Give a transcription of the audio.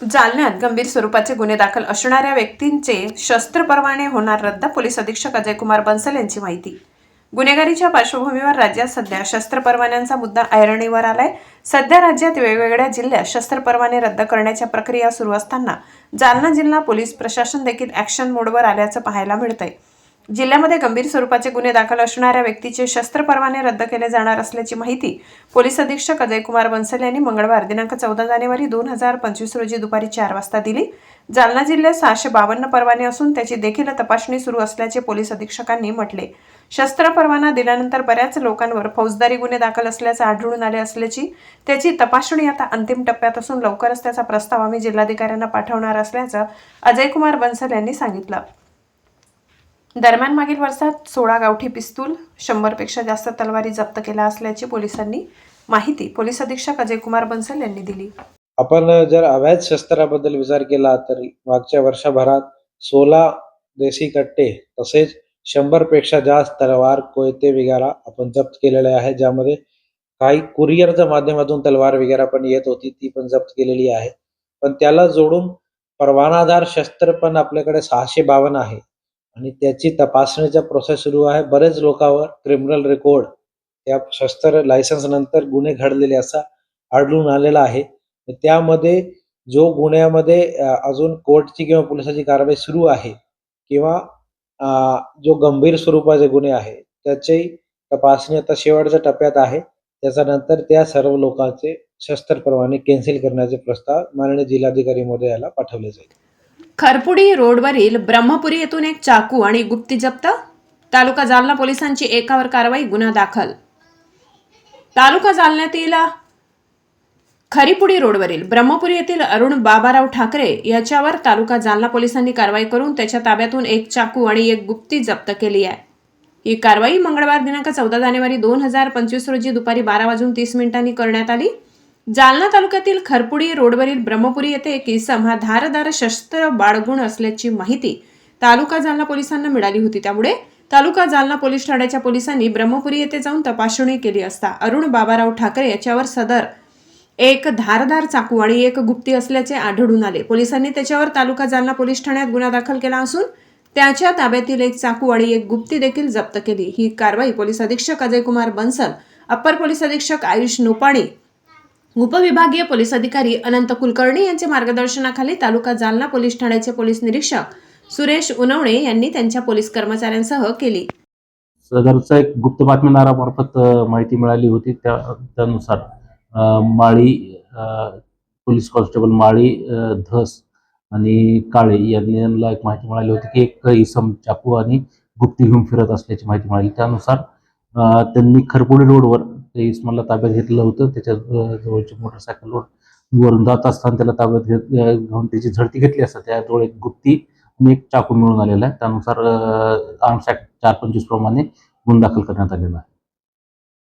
जालन्यात गंभीर स्वरूपाचे गुन्हे दाखल असणाऱ्या व्यक्तींचे शस्त्र परवाने होणार रद्द पोलीस अधीक्षक अजयकुमार बन्सल यांची माहिती. गुन्हेगारीच्या पार्श्वभूमीवर राज्यात सध्या शस्त्र परवान्यांचा मुद्दा ऐरणीवर आलाय. सध्या राज्यात वेगवेगळ्या जिल्ह्यात शस्त्र परवाने रद्द करण्याच्या प्रक्रिया सुरू असताना जालना जिल्हा पोलीस प्रशासन देखील ॲक्शन मोडवर आल्याचं पाहायला मिळतंय. जिल्ह्यामध्ये गंभीर स्वरूपाचे गुन्हे दाखल असणाऱ्या व्यक्तीचे शस्त्र परवाने रद्द केले जाणार असल्याची माहिती पोलीस अधीक्षक अजयकुमार बन्सल यांनी मंगळवार दिनांक चौदा जानेवारी दोन हजार पंचवीस रोजी दुपारी चार वाजता दिली. जालना जिल्ह्यात सहाशे बावन्न परवाने असून त्याची देखील तपासणी सुरू असल्याचे पोलीस अधीक्षकांनी म्हटले. शस्त्र परवाना दिल्यानंतर बऱ्याच लोकांवर फौजदारी गुन्हे दाखल असल्याचे आढळून आले असल्याची त्याची तपासणी आता अंतिम टप्प्यात असून लवकरच त्याचा प्रस्ताव आम्ही जिल्हाधिकाऱ्यांना पाठवणार असल्याचं अजयकुमार बन्सल यांनी सांगितलं. दरम्यान मागील वर्षात सोळा गावठी पिस्तूल शंभरपेक्षा जास्त तलवारी जप्त केल्या असल्याची पोलिसांनी माहिती पोलीस अधीक्षक अजयकुमार बन्सल यांनी दिली. आपण जर अवैध शस्त्राबद्दल विचार केला तर मागच्या वर्षभरात सोळा देशी कट्टे तसेच शंभरपेक्षा जास्त तलवार कोयते वगैरे आपण जप्त केलेले आहे. ज्यामध्ये काही कुरिअरच्या माध्यमातून तलवार वगैरे पण येत होती ती पण जप्त केलेली आहे. पण त्याला जोडून परवानादार शस्त्र पण आपल्याकडे सहाशे बावन्न आहे. आणि त्याची तपासणीचा प्रोसेस सुरू आहे. बरेच लोकांवर क्रिमिनल रेकॉर्ड या शस्त्र लायसन्स नंतर गुन्हे घडलेले असा आढळून आलेला आहे. त्यामध्ये जो गुन्ह्यामध्ये अजून कोर्टची किंवा पोलिसाची कारवाई सुरू आहे किंवा जो गंभीर स्वरूपाचे गुन्हे आहे त्याची तपासणी आता शेवटच्या टप्प्यात आहे. त्याच्यानंतर त्या सर्व लोकांचे शस्त्र परवाने कॅन्सल करण्याचे प्रस्ताव माननीय जिल्हाधिकारी महोदयाला पाठवले जाईल. खरपुडी रोडवरील ब्रह्मपुरी येथून एक चाकू आणि गुप्ती जप्त. तालुका जालना पोलिसांची एकावर कारवाई गुन्हा दाखल. तालुका जालन्यातील खरीपुडी रोडवरील ब्रह्मपुरी येथील अरुण बाबाराव ठाकरे याच्यावर तालुका जालना पोलिसांनी कारवाई करून त्याच्या ताब्यातून एक चाकू आणि एक गुप्ती जप्त केली आहे. ही कारवाई मंगळवार दिनांक चौदा जानेवारी दोन हजार पंचवीस रोजी दुपारी बारा वाजून तीस मिनिटांनी करण्यात आली. जालना तालुक्यातील खरपुडी रोडवरील ब्रह्मपुरी येथे एक इसम हा धारदार शस्त्र बाळगुण असल्याची माहिती तालुका जालना पोलिसांना मिळाली होती. त्यामुळे तालुका जालना पोलीस ठाण्याच्या पोलिसांनी ब्रह्मपुरी येथे जाऊन तपासणी केली असता अरुण बाबाराव ठाकरे याच्यावर सदर एक धारदार चाकू आणि एक गुप्ती असल्याचे आढळून आले. पोलिसांनी त्याच्यावर तालुका जालना पोलीस ठाण्यात गुन्हा दाखल केला असून त्याच्या ताब्यातील एक चाकू आणि एक गुप्ती देखील जप्त केली. ही कारवाई पोलीस अधीक्षक अजयकुमार बन्सल अप्पर पोलीस अधीक्षक आयुष नोपाणी उपविभागीय पोलीस अधिकारी अनंत कुलकर्णी यांच्या मार्गदर्शनाखाली तालुका जालना पोलीस ठाण्याचे पोलीस निरीक्षक सुरेश उनवणे यांनी त्यांच्या पोलीस कर्मचाऱ्यांसह केली. सदरचा एक गुप्त बातमीदारामार्फत माहिती मिळाली होती. त्या त्यानुसार माळी पोलीस कॉन्स्टेबल माळी धस आणि काळे यांना एक माहिती मिळाली होती की एक इसम चाकू आणि गुप्ती घेऊन फिरत असल्याची माहिती मिळाली. त्यानुसार त्यांनी खरपुडी रोडवर इस्माला ताब्यात घेतलं होतं. त्याच्या जवळची मोटरसायकलवर वरून जात असताना त्याला ताब्यात घेत घेऊन त्याची झडती घेतली असता. त्याजवळ एक गुप्ती आणि एक चाकू मिळून आलेला आहे. त्यानुसार आर्म्स ॲक्ट चार पंचवीस प्रमाणे गुन्हा दाखल करण्यात आलेला आहे.